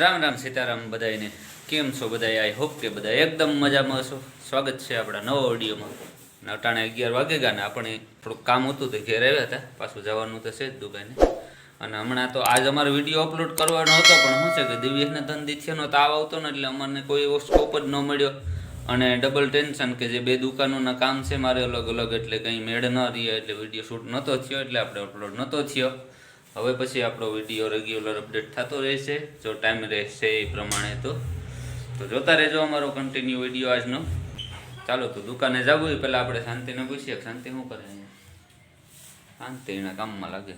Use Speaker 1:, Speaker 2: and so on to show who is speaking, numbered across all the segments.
Speaker 1: રામ રામ સીતારામ બધાને કેમ છો બધા આઈ હોપ કે બધા એકદમ મજામાં છો સ્વાગત છે આપણા નવા ઓડિયોમાં અટાણે અગિયાર વાગે ગયા ને આપણે થોડુંક કામ હતું તો ઘેર આવ્યા હતા. પાછું જવાનું તો છે જ દુકાને. અને હમણાં તો આજ અમારો વીડિયો અપલોડ કરવાનો હતો, પણ શું છે કે દિવ્યેશને ધંધી દીથિયાનો તાવ આવતો ને એટલે અમને કોઈ એવો સ્કોપ જ ન મળ્યો. અને ડબલ ટેન્શન કે જે બે દુકાનોના કામ છે, મારે અલગ અલગ એટલે કંઈ મેળ ન રહે, એટલે વીડિયો શૂટ નહોતો થયો, એટલે આપણે અપલોડ નહોતો થયો. હવે પછી આપણો વીડિયો રેગ્યુલર અપડેટ થતો રહેશે. જો ટાઈમ રહેશે એ પ્રમાણે તો. તો જોતા રહેજો અમારો કન્ટિન્યુ વીડિયો આજનો. ચાલો તો દુકાને જવું એ પહેલાં આપણે શાંતિને પૂછીએ, શાંતિ શું કરે શાંતિ એના કામમાં લાગે.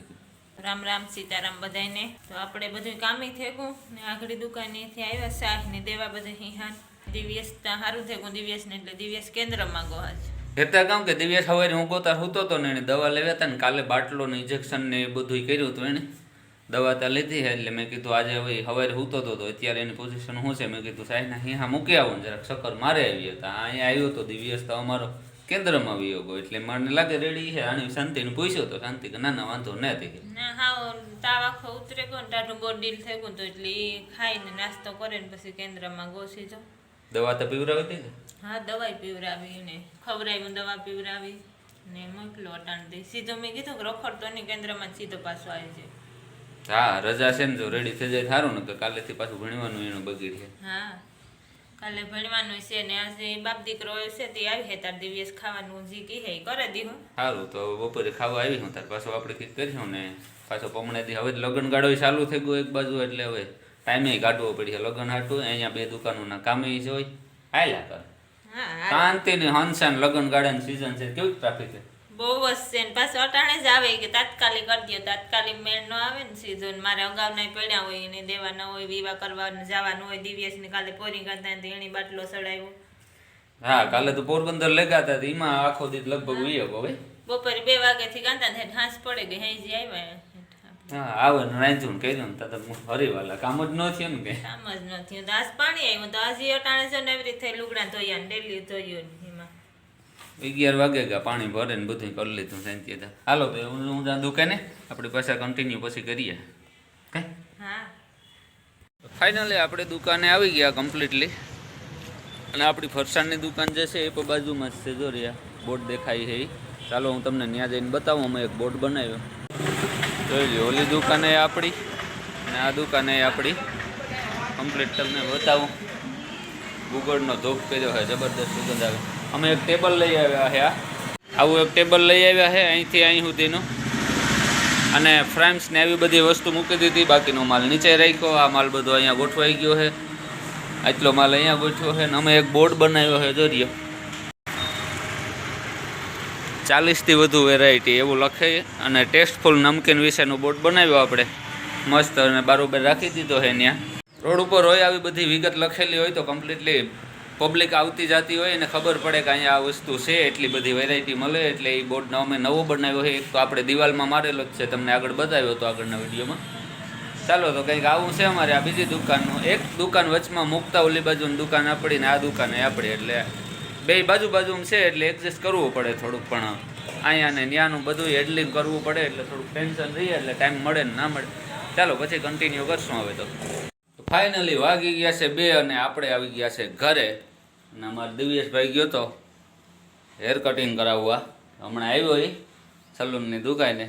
Speaker 2: રામ રામ સીતારામ બધાયને. તો આપણે બધું કામે થેગું ને આગળ દુકાનેથી આવ્યા શાહ ને દેવા બધા હિહાન દિવ્યસ સારું થેગું દિવ્યસને એટલે દિવ્યસ કેન્દ્રમાં ગો આજ.
Speaker 1: કહેતા કામ કે દિવ્યેશ સવારે હું ગોતા સૂતો હતો ને એને દવા લેવા હતા ને કાલે બાટલો ને ઇન્જેક્શન ને એ બધું કર્યું હતું એને દવા ત્યાં લીધી છે એટલે મેં કીધું આજે હવે સવારે સૂતો હતો તો અત્યારે એની પોઝિશન શું છે? મેં કીધું સાહેબના અહીંયા મૂકી આવું જરાક ચક્કર મારે આવી હતા અહીંયા આવ્યો હતો દિવ્યસ તો અમારો કેન્દ્રમાં ગયો એટલે મને લાગે રેડી છે. આની શાંતિને પૂછ્યો તો શાંતિ કે, ના ના, વાંધો નથી. કે
Speaker 2: ના, હાવ, તાવ આખો ઉતરે ગયો ને ટાઢું બોડીલ થઈ ગયું તો એટલે એ ખાઈને નાસ્તો કરે ને પછી કેન્દ્રમાં ગોસી જાઓ
Speaker 1: દવા તો પીવરાવી હતી ને?
Speaker 2: હા દવાઈ પીવરાવી ને. ખવડાવી દવા પીવરાવી ને મોકલો અટાણ દઈ સીધો મેં કીધું કે રખડતો નહીં કેન્દ્રમાં સીધો પાછો આવી છે
Speaker 1: હા રજા છે ને જો રેડી થઈ જાય સારું ને કે કાલેથી પાછું ભણવાનું એનું બગીડ છે
Speaker 2: હા કાલે ભણવાનું છે ને આજે બાપ દીકરો છે તે આવી હે તાર દિવસ ખાવાનું જી કી હે કરે દી હું.
Speaker 1: સારું તો બપોરે ખાવા આવી હું તાર પાછો આપણે કંઈક કરીશું ને. પાછો પમણે દી હવે લગ્ન ગાળો ચાલુ થઈ ગયો એક બાજુ એટલે હવે. ટાઈમે કાઢવો પડશે લગ્ન હાટું અહીંયા બે દુકાનોના કામે હોય. આયલા કર.
Speaker 2: શાંતિ
Speaker 1: ને હંસાન લગ્ન ગાળાની સીઝન છે. કેવું ટ્રાફિક છે?
Speaker 2: બહુ જ છે ને. પાછું અટાણે જ આવે કે તાત્કાલિક કરી દો તાત્કાલિક મેળ ન આવે ને સીઝન મારે અગાઉના પડ્યા હોય એને દેવાના હોય વિવાહ કરવા જવાનું હોય. દિવ્યેશ ને કાલે પોરી કરતા તો એની બાટલો ચડાવ્યો
Speaker 1: હા કાલે તો પોરબંદર લગાતા એમાં આખો દી લગભગ વીયો હવે
Speaker 2: બપોરે બે વાગ્યાથી ગાંતા ને હાંસ પડે ગઈ જે આવ્યા.
Speaker 1: હા આવે ને કહી દઉં ને તો હરીવાલા કામ જ ન થયું ને કે?
Speaker 2: કામ જ તો આજ પાણી આવ્યું તો આજે અટાણે છે ને એવી રીતે લુગડા ધોયા ને ડેલી ધોયું ને એમાં.
Speaker 1: અગિયાર વાગે ગયા પાણી ભરે ને બધું કરી લીધું શાંતિ હાલો ભાઈ હું હું ત્યાં દુકાને? આપણી પાસે કન્ટિન્યુ પછી કરીએ. કાંઈ?
Speaker 2: હા.
Speaker 1: ફાઇનલી આપણે દુકાને આવી ગયા કમ્પ્લીટલી અને આપણી ફરસાણની દુકાન જે છે એ પણ બાજુમાં જ છે જો રહ્યા બોર્ડ દેખાય છે ચાલો હું તમને ત્યાં જઈને બતાવું. અમે એક બોર્ડ બનાવ્યો. જોઈ લો ઓલી દુકાન આપણી અને આ દુકાન આપણી કમ્પ્લીટ તમને બતાવું. ગુગળનો ધોપ કર્યો છે જબરદસ્ત સુગંધ આવે. અમે એક ટેબલ લઈ આવ્યા છે આ. આવું એક ટેબલ લઈ આવ્યા છે અહીંથી અહીં સુધીનું. અને ફ્રેમ્સને આવી બધી વસ્તુ મૂકી દીધી, બાકીનો માલ નીચે રાખ્યો, આ માલ બધો અહીંયા ગોઠવાઈ ગયો છે આટલો માલ અહીંયા ગોઠવ્યો છે અને અમે એક બોર્ડ બનાવ્યો છે જોરિયો ચાલીસથી વધુ વેરાયટી એવું લખે અને ટેસ્ટફુલ નમકીન વિશેનું બોર્ડ બનાવ્યો આપણે. મસ્ત અને બારોબર રાખી દીધો છે ત્યાં રોડ ઉપર હોય આવી બધી વિગત લખેલી હોય તો કમ્પ્લીટલી પબ્લિક આવતી જતી હોય અને ખબર પડે કે અહીંયા આ વસ્તુ છે, એટલી બધી વેરાયટી મળે એટલે એ બોર્ડનો અમે નવો બનાવ્યો છે. એક તો આપણે દિવાલમાં મારેલો જ છે, તમને આગળ બતાવ્યો હતો આગળના વિડીયોમાં. ચાલો તો કંઈક આવું છે અમારે આ બીજી દુકાનનું. એક દુકાન વચમાં મૂકતા ઓલી બાજુની દુકાન આપણી ને આ દુકાન આપણી એટલે બે બાજુ બાજુમાં છે એટલે એડજસ્ટ કરવું પડે થોડુંક પણ અહીંયા ને ત્યાંનું બધું હેડલિંગ કરવું પડે એટલે થોડુંક ટેન્શન રહીએ એટલે ટાઈમ મળે ને ના મળે. ચાલો પછી કન્ટિન્યુ કરશું હવે તો. ફાઇનલી વાગી ગયા છે બે અને આપણે આવી ગયા છે ઘરે. અને અમારો દિવ્યેશભાઈ ગયો તો હેર કટિંગ કરાવવા. હમણાં આવ્યો એ સલૂનની દુકાને.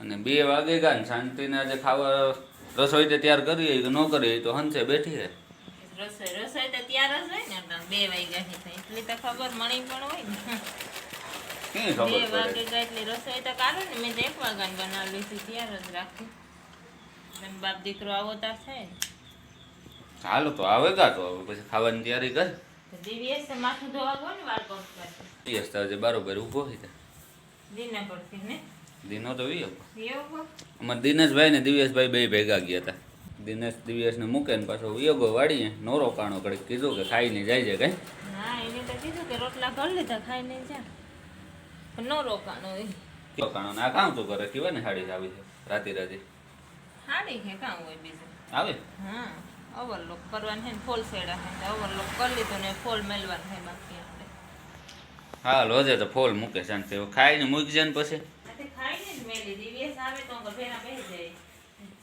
Speaker 1: અને બે વાગે ગયા ને શાંતિને આજે ખાવા રસોઈ તૈયાર કરીએ કે ન કરીએ તો હંસે બેઠી છે.
Speaker 2: રસોઈ રસોઈ તો તૈયાર જ હોય ને બે વાગ્યાની થઈ એટલી તો ખબર મળી પણ હોય ને. બે વાગે
Speaker 1: પડે
Speaker 2: એટલી રસોઈ તો કાઢો ને મેં તો એક વાગ્યાની બનાવેલી હતી તૈયાર જ રાખી. અને બાપ દીકરો આવો તાર થાય
Speaker 1: હાલો તો આવે ગા તો પછી ખાવાની તૈયારી કર.
Speaker 2: દિવ્યેશ માથું ધોવા ગયો ને વાળ કોટ
Speaker 1: યસ તો આજે બારોબાર ઊભો
Speaker 2: દિના પડતી ને?
Speaker 1: દિનો તો વીયો
Speaker 2: એવું
Speaker 1: અમારા દિનેશભાઈ ને દિવ્યેશભાઈ બે ભેગા ગયા હતા. દિનેશ દિવ્યેશને મૂકે ને પાછો વિયોગો વાળીએ. નો રોકાણો કરે કીધું કે ખાઈને જાય છે કઈ.
Speaker 2: હા એને તો કીધું કે રોટલા કરી લીધા ખાઈને જા. નો રોકાણો હોય
Speaker 1: રોકાણો ને આ કામ શું કરે કીવે ને સાડી આવી છે? રાતે રાતે.
Speaker 2: હાડી છે કામ હોય બીજું?
Speaker 1: આવે?
Speaker 2: હા ઓવરલોક કરવાનું છે ને ફોલ સેડા છે ઓવરલોક કરી લીધું ને ફોલ મેળવાનું છે બાકી આપણે.
Speaker 1: હા લોજે તો ફોલ મૂકે શાંતિ હવે ખાઈને મૂકી જાય ને પછી.
Speaker 2: ખાઈને જ મેલી. દિવ્યેશ આવે તો ઘેરા બેસી જાય.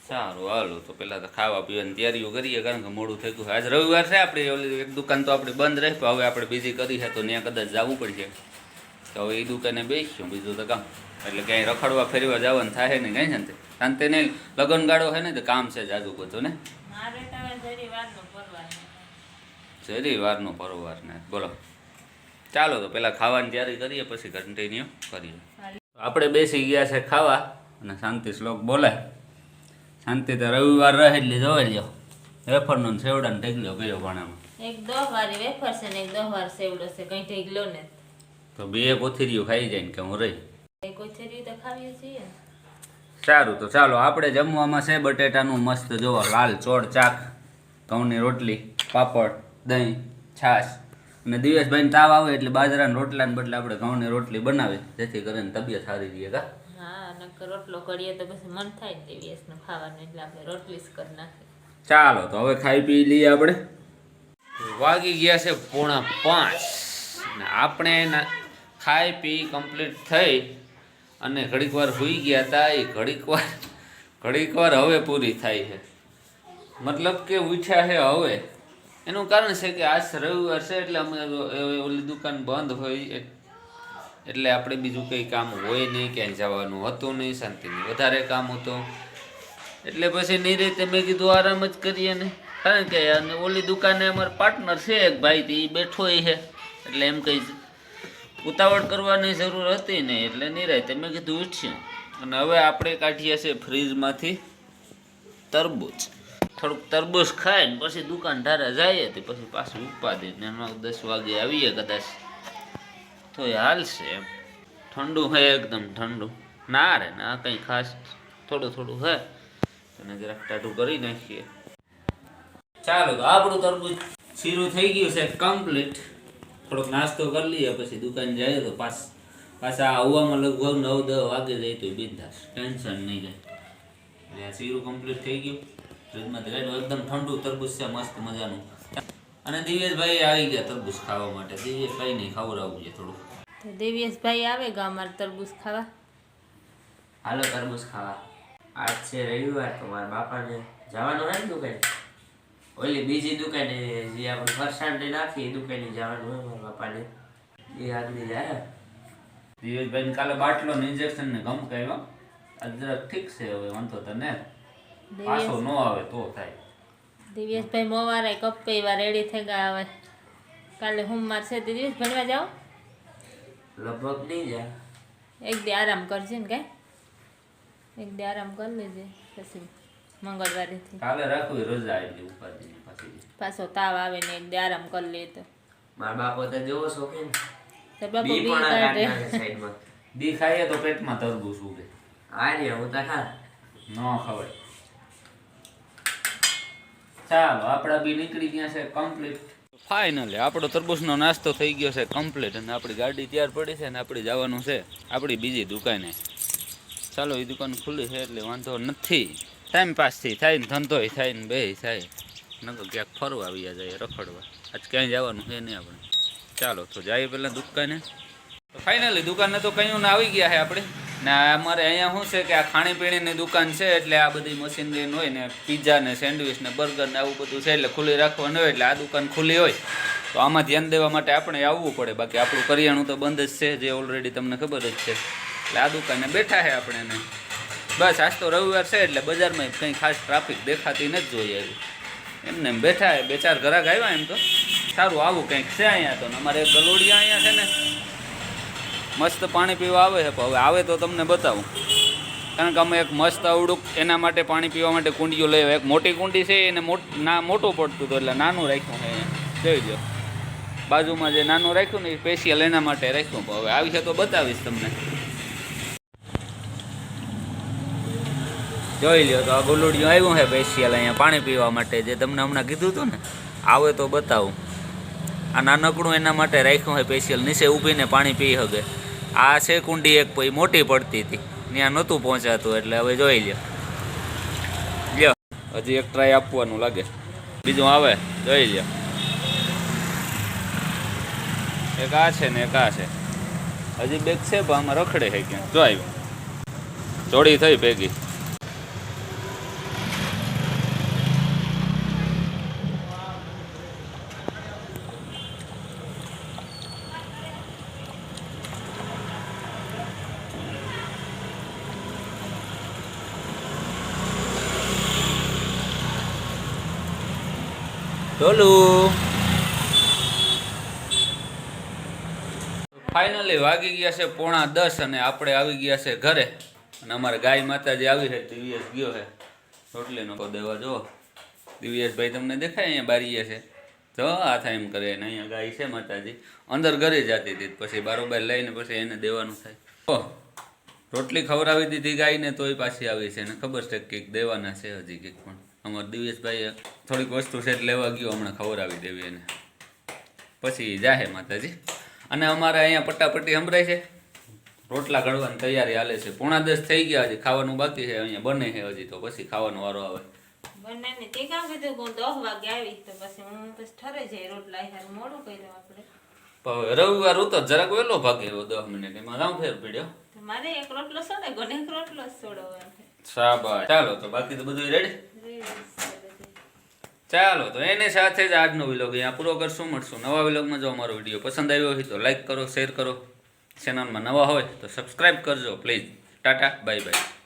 Speaker 1: સારું હાલો. તો પહેલાં તો ખાવા પીવાની તૈયારીઓ કરીએ કારણ કે મોડું થઈ ગયું આજ રવિવાર છે આપણે ઓલી એક દુકાન તો આપણે બંધ રહે હવે આપણે બીજી કરી છે તો ત્યાં કદાચ જવું પડશે. તો હવે એ દુકાને બેસીશું બીજું તો કામ. એટલે ક્યાંય રખડવા ફેરવા જવાનું થાય ને કાંઈ છે ને શાંતિ ને લગન ગાળો છે ને તો કામ છે જાજુ બધું ને?
Speaker 2: જરી વારનો પરોવાર
Speaker 1: ને બોલો. ચાલો તો પહેલાં ખાવાની તૈયારી કરીએ પછી કન્ટિન્યુ કરીએ. આપણે બેસી ગયા છે ખાવા અને શાંતિ શ્લોક બોલે શાંતિ તો રવિવાર રહે એટલે જોઈ લ્યો. વેફરનો ને સેવડાનો ગયો કયો ભાણામાં.
Speaker 2: એક દો વારી વેફર છે ને એક દો વાર સેવડો છે કઈ ઢેગલો ને
Speaker 1: તો બે કોથરીઓ ખાઈ જાય ને કે હું રહી?
Speaker 2: કોથરીઓ તો ખાવી છીએ
Speaker 1: સારું તો ચાલો આપણે જમવામાં છે બટેટાનું મસ્ત જોવા લાલ ચોળ ચાક ઘઉંની રોટલી પાપડ દહીં છાશ. અને દિવસભાઈને તાવ આવે એટલે બાજરાના રોટલાને બદલે આપણે ઘઉંની રોટલી બનાવી જેથી કરીને તબિયત સારી રહે કા?
Speaker 2: હા, નકર રોટલો કરીએ તો પછી મન થાય ને દિવસનું ખાવાનું, એટલે આપણે રોટલી કરી નાખીએ.
Speaker 1: ચાલો, તો હવે ખાઈ પી લઈએ આપણે. વાગી ગયા છે પોણા પાંચ. આપણે ખાઈ પી કમ્પ્લીટ થઈ અને ઘડીક વાર હોઈ ગયા હતા એ ઘડીક વાર ઘડીક વાર હવે પૂરી થાય છે. મતલબ કે ઉઠ્યા છે હવે. એનું કારણ છે કે આજ રવિવાર છે, એટલે અમે ઓલી દુકાન બંધ હોય એટલે આપણે બીજું કંઈ કામ હોય નહીં, ક્યાંય જવાનું હતું નહીં શાંતિની વધારે કામ હતું. એટલે પછી ની રીતે મેં કીધું આરામ જ કરીએ ને. કારણ કે અને ઓલી દુકાને અમારો પાર્ટનર છે એક ભાઈ, તે બેઠો એ છે. એટલે એમ કઈ ઉતાવળ કરવાની જરૂર હતી નહીં, એટલે નિરાયતે મેં કીધું ઉઠ્યું અને હવે આપણે કાઢીએ છીએ ફ્રીજમાંથી તરબૂચ. થોડુંક તરબૂચ ખાય ને પછી દુકાન ધારે જઈએ, તો પછી પાછું ઉપાદી ને દસ વાગે આવીએ કદાચ. તો એ હાલશે ઠંડુ હે એકદમ ઠંડુ. ના રે, ના, કંઈ ખાસ થોડું થોડું હે. અને જરાક ટાટું કરી નાખીએ. ચાલો, તો આપણું તરબૂજ શીરું થઈ ગયું છે કમ્પ્લીટ. થોડોક નાસ્તો કરી લઈએ, પછી દુકાન જઈએ તો પાસ પાછા આવવામાં લગભગ નવ, દસ વાગે જાય તો બિંદાસ. ટેન્શન નહીં જાય શીરું કમ્પ્લીટ થઈ ગયું. ફ્રીજમાં કાઢ્યું એકદમ ઠંડુ તરબૂજ છે, મસ્ત મજાનું. અને દિવેશભાઈ આવી ગયા તરબૂચ ખાવા માટે. દિવ્યેશભાઈ નહીં ખવડાવવું છે થોડું
Speaker 2: તો દિવ્યેશભાઈ આવે ગામમાં તરબૂચ ખાવા?
Speaker 3: હાલો તરબૂચ ખાવા. આજ છે રવિવાર તો મારા બાપાને જવાનું હોય ને દુકાને? ઓલી બીજી દુકાને જે આપણે ફરસાણ નાખી એ દુકાને જવાનું હોય મારા બાપાને. એ આગળ જાય
Speaker 1: દિવેશભાઈ કાલે બાટલો ને ઇન્જેક્શન ને ગમ કર્યો. અદરક ઠીક છે હવે વાંધો તને? પાછો ન આવે તો થાય.
Speaker 2: દિવ્યેશભાઈ મોવારે કપ્પે વાર રેડી થઈ ગયા આવે કાલે હું મારશે તે દિવસ ભણવા જાઓ?
Speaker 3: લગભગ નહીં જાય
Speaker 2: એક દી આરામ કરજે ને કાંઈ. એક દી આરામ કરી લેજે. પછી મંગળવારેથી.
Speaker 1: કાલે રાખવી રજા એટલી ઉપાધિ પાછી.
Speaker 2: પાછો તાવ આવે ને એક દી આરામ કરી લે તો.
Speaker 3: મારા બાપો તો જોવો શોખીન
Speaker 2: તો બાપો
Speaker 3: બી
Speaker 2: બી
Speaker 3: પણ
Speaker 2: કાઢે.
Speaker 3: સાઈડમાં.
Speaker 1: દી ખાઈએ તો પેટમાં તરબૂચ ઉગે.
Speaker 3: આ રે હું તો ખા.
Speaker 1: ન ખવાય. ચાલો આપણા બી નીકળી ગયા છે કમ્પ્લીટ ફાઇનલી આપણો તરબૂચનો નાસ્તો થઈ ગયો છે કમ્પ્લીટ અને આપણી ગાડી તૈયાર પડી છે અને આપણે જવાનું છે આપણી બીજી દુકાને. ચાલો એ દુકાન ખુલ્લી છે એટલે વાંધો નથી. ટાઈમ પાસથી થાય ને ધંધોય થાય ને બે થાય. નકર ક્યાંક ફરવા આવી જાય, રખડવા. આજ ક્યાંય જવાનું છે નહીં આપણે. ચાલો, તો જઈએ પહેલાં દુકાને. તો ફાઇનલી દુકાને તો કયું આવી ગયા છે આપણે. ને અમારે અહીંયા શું છે કે આ ખાણીપીણીની દુકાન છે, એટલે આ બધી મશીનરી હોય ને પીઝા ને સેન્ડવિચ ને બર્ગર ને, આવું બધું છે, એટલે ખુલ્લી રાખવાનું હોય, એટલે આ દુકાન ખુલ્લી હોય. તો આમાં ધ્યાન દેવા માટે આપણે આવવું પડે. બાકી આપણું કરિયાણું તો બંધ જ છે, જે ઓલરેડી તમને ખબર જ છે. એટલે આ દુકાને બેઠા છે આપણે ને. બસ, આજ તો રવિવાર છે, એટલે બજારમાં કંઈ ખાસ ટ્રાફિક દેખાતી નથી જોઈએ એવી. એમને એમ બેઠા બે ચાર ઘરાક આવ્યા એમ તો. સારું, આવું કંઈક છે અહીંયા તો. અમારે ગલોડિયા અહીંયા છે ને મસ્ત પાણી પીવા આવે છે હવે આવે તો તમને બતાવું. કારણ કે અમે એક મસ્ત અવડું એના માટે પાણી પીવા માટે કુંડીઓ લઈ એક મોટી કુંડી છે, એને ના, મોટું પડતું હતું એટલે નાનું રાખ્યું છે જોઈ લો. બાજુમાં જે નાનું રાખ્યું ને એ સ્પેશિયલ એના માટે રાખ્યું. હવે આવી છે તો બતાવીશ તમને. જોઈ લ્યો તો આ ગોલુડિયું આવ્યું છે સ્પેશિયલ અહીંયા પાણી પીવા માટે, જે તમને હમણાં કીધું હતું ને, આવે તો બતાવું. આ નાનકડું એના માટે રાખ્યું છે સ્પેશિયલ નીચે ઊભીને પાણી પી શકે. આ છે કુંડી એક પછી મોટી પડતી હતી. ત્યાં નહોતું પહોંચાતું, એટલે હવે જોઈ લ્યો. લ્યો. હજી એક ટ્રાય આપવાનું લાગે. બીજું આવે, જોઈ લ્યો. એક આ છે ને એક આ છે. હજી બેગ છે, પણ આમાં રખડે છે ક્યાં જો આવ્યું. જોડી થઈ ભેગી. ટોલુ ફાઇનલી વાગી ગયા છે પોણા દસ અને આપણે આવી ગયા છે ઘરે. અને અમારે ગાય માતાજી આવી છે, દિવ્યેશ ગયો છે. રોટલીનો કો દેવા જો દિવ્યેશભાઈ તમને દેખાય અહીંયા બારીએ છે. તો આ થાય એમ કરે ને અહીંયા ગાય છે માતાજી. અંદર ઘરે જતી હતી, પછી બારોબાર લઈને પછી એને દેવાનું થાય. રોટલી ખવડાવી દીધી ગાયને તોય પાછી આવી છે ને ખબર છે કંઈક દેવાના છે હજી કંઈક પણ. અમારા દિવ્યેશભાઈ થોડીક વસ્તુ છે લેવા ગયો હમણાં ખવડાવી દેવી એને. પછી જાહે માતાજી. અને અમારે અહીંયા પટ્ટાપટ્ટી સંભળાય છે. રોટલા ઘડવાની તૈયારી હાલે છે. પોણા દસ થઈ ગયા હજી ખાવાનું બાકી છે અહીંયા બને છે હજી તો. પછી ખાવાનો વારો આવે. રવિવાર હતો જરાક વેલો ભાગે દસ મિનિટ. એમાં રામ ફેર પડ્યો.
Speaker 2: મારે એક રોટલો સડે એક રોટલો સોડવાનો
Speaker 1: શાબાશ. ચાલો તો બાકી તો બધું રેડી. ચાલો, તો એની સાથે જ આજનો વિલોગ અહીંયા પૂરો કરશું, મળશું નવા વિલોગમાં જો અમારો વીડિયો પસંદ આવ્યો હોય તો લાઇક કરો શેર કરો. ચેનલમાં નવા હોય તો સબસ્ક્રાઈબ કરજો પ્લીઝ ટાટા બાય બાય